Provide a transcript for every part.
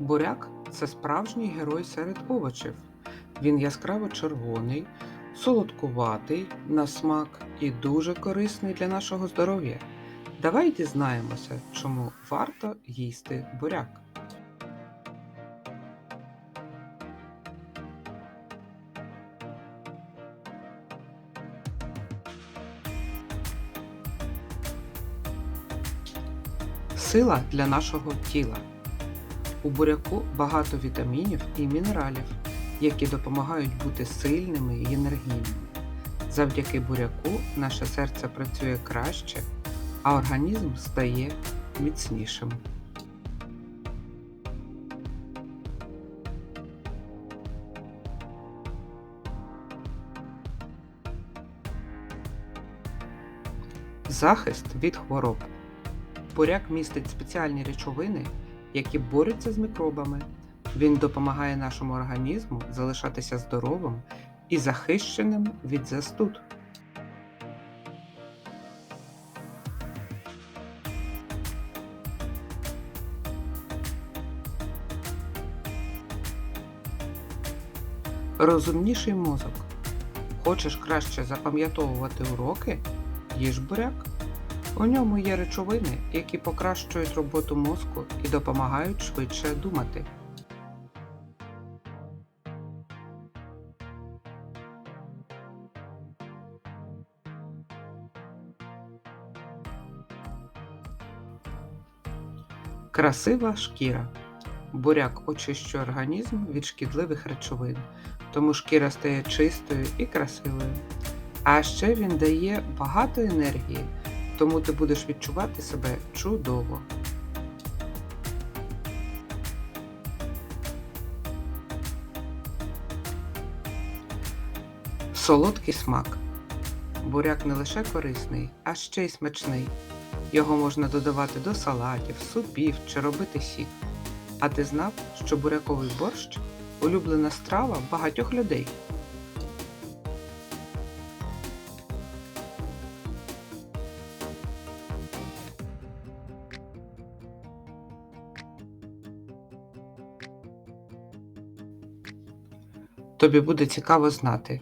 Буряк це справжній герой серед овочів. Він яскраво червоний, солодкуватий на смак і дуже корисний для нашого здоров'я. Давай дізнаємося, чому варто їсти буряк. Сила для нашого тіла. У буряку багато вітамінів і мінералів, які допомагають бути сильними і енергійними. Завдяки буряку наше серце працює краще, а організм стає міцнішим. Захист від хвороб. Буряк містить спеціальні речовини, які борються з мікробами. Він допомагає нашому організму залишатися здоровим і захищеним від застуд. Розумніший мозок. Хочеш краще запам'ятовувати уроки? Їж буряк. У ньому є речовини, які покращують роботу мозку і допомагають швидше думати. Красива шкіра. Буряк очищує організм від шкідливих речовин, тому шкіра стає чистою і красивою. А ще він дає багато енергії, тому ти будеш відчувати себе чудово. Солодкий смак. Буряк не лише корисний, а ще й смачний. Його можна додавати до салатів, супів чи робити сік. А ти знав, що буряковий борщ улюблена страва багатьох людей? Тобі буде цікаво знати.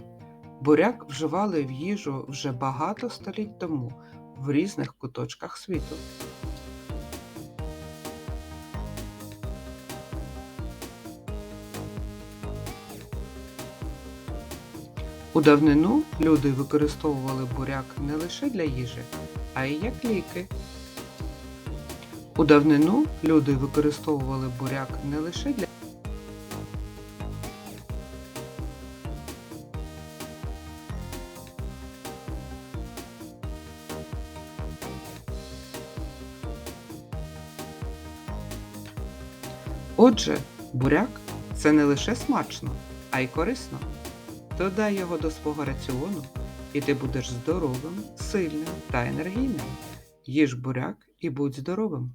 Буряк вживали в їжу вже багато століть тому в різних куточках світу. У давнину люди використовували буряк не лише для їжі, а й як ліки. У давнину люди використовували буряк не лише для Отже, буряк це не лише смачно, а й корисно. Додай його до свого раціону, і ти будеш здоровим, сильним та енергійним. Їж буряк і будь здоровим.